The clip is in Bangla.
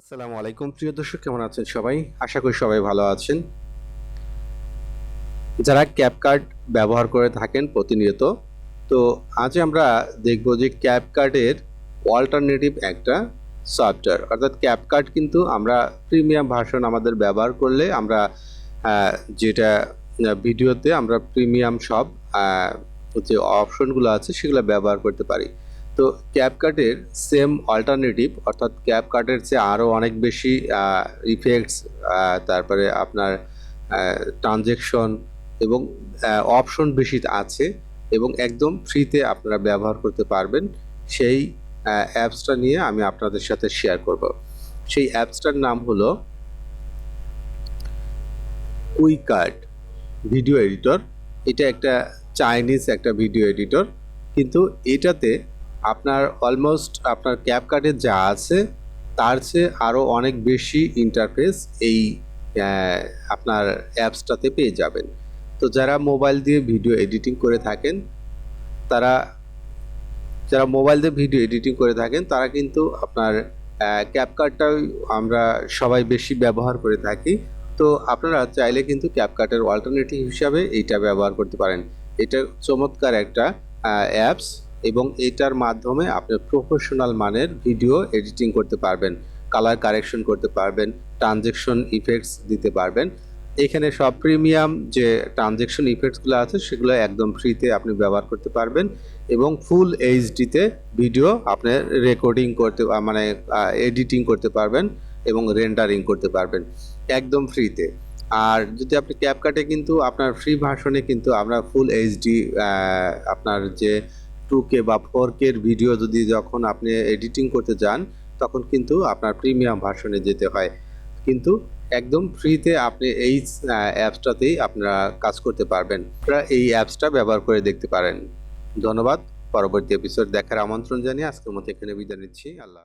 আসসালামু আলাইকুম। প্রিয় দর্শক, কেমন আছেন সবাই? আশা করি সবাই ভালো আছেন। যারা ক্যাপ কার্ড ব্যবহার করে থাকেন প্রতিনিয়ত, তো আজ আমরা দেখব যে ক্যাপ কার্ডের অল্টারনেটিভ একটা সফটওয়্যার অর্থাৎ ক্যাপ কার্ড কিন্তু আমরা প্রিমিয়াম ভার্সন আমাদের ব্যবহার করলে আমরা যেটা ভিডিওতে আমরা প্রিমিয়াম সব যে অপশনগুলো আছে সেগুলো ব্যবহার করতে পারি। তো ক্যাপ কার্ডের সেম অল্টারনেটিভ অর্থাৎ ক্যাপ কার্ডের চেয়ে আরও অনেক বেশি ইফেক্টস তারপরে আপনার ট্রানজেকশন এবং অপশন বেশি আছে এবং একদম ফ্রিতে আপনারা ব্যবহার করতে পারবেন। সেই অ্যাপসটা নিয়ে আমি আপনাদের সাথে শেয়ার করব। সেই অ্যাপসটার নাম হলো কুইকার্ড ভিডিও এডিটর। এটা একটা চাইনিজ একটা ভিডিও এডিটর। কিন্তু এটাতে আপনার অলমোস্ট আপনার ক্যাপ কার্ডে যা আছে, তার চেয়ে আরও অনেক বেশি ইন্টারফেস এই আপনার অ্যাপসটাতে পেয়ে যাবেন। তো যারা মোবাইল দিয়ে ভিডিও এডিটিং করে থাকেন, তারা, যারা মোবাইল দিয়ে ভিডিও এডিটিং করে থাকেন, তারা কিন্তু আপনার ক্যাপকার্টটাই আমরা সবাই বেশি ব্যবহার করে থাকি। তো আপনারা চাইলে কিন্তু ক্যাপকার্টের অল্টারনেটিভ হিসাবে এইটা ব্যবহার করতে পারেন। এটা চমৎকার একটা অ্যাপস এবং এটার মাধ্যমে আপনি প্রফেশনাল মানের ভিডিও এডিটিং করতে পারবেন কালার কারেকশন করতে পারবেন ট্রানজেকশন ইফেক্টস দিতে পারবেন। এখানে সব প্রিমিয়াম যে ট্রানজেকশন ইফেক্টসগুলো আছে, সেগুলো একদম ফ্রিতে আপনি ব্যবহার করতে পারবেন এবং ফুল এইচডিতে ভিডিও আপনি রেকর্ডিং করতে মানে এডিটিং করতে পারবেন এবং রেন্ডারিং করতে পারবেন, একদম ফ্রিতে আর যদি আপনি ক্যাপকাটে কিন্তু, আপনার ফ্রি ভার্সনে কিন্তু আমরা ফুল এইচডি আপনার যে টু কে বা ফোর কের ভিডিও যদি যখন আপনি এডিটিং করতে যান, তখন কিন্তু আপনার প্রিমিয়াম ভার্সনে যেতে হয়। কিন্তু একদম ফ্রিতে আপনি এই অ্যাপসটাতেই আপনারা কাজ করতে পারবেন। আপনারা এই অ্যাপসটা ব্যবহার করে দেখতে পারেন। ধন্যবাদ। পরবর্তী এপিসোড দেখার আমন্ত্রণ জানিয়ে আজকের মতো এখানে বিদায় নিচ্ছি। আল্লাহ।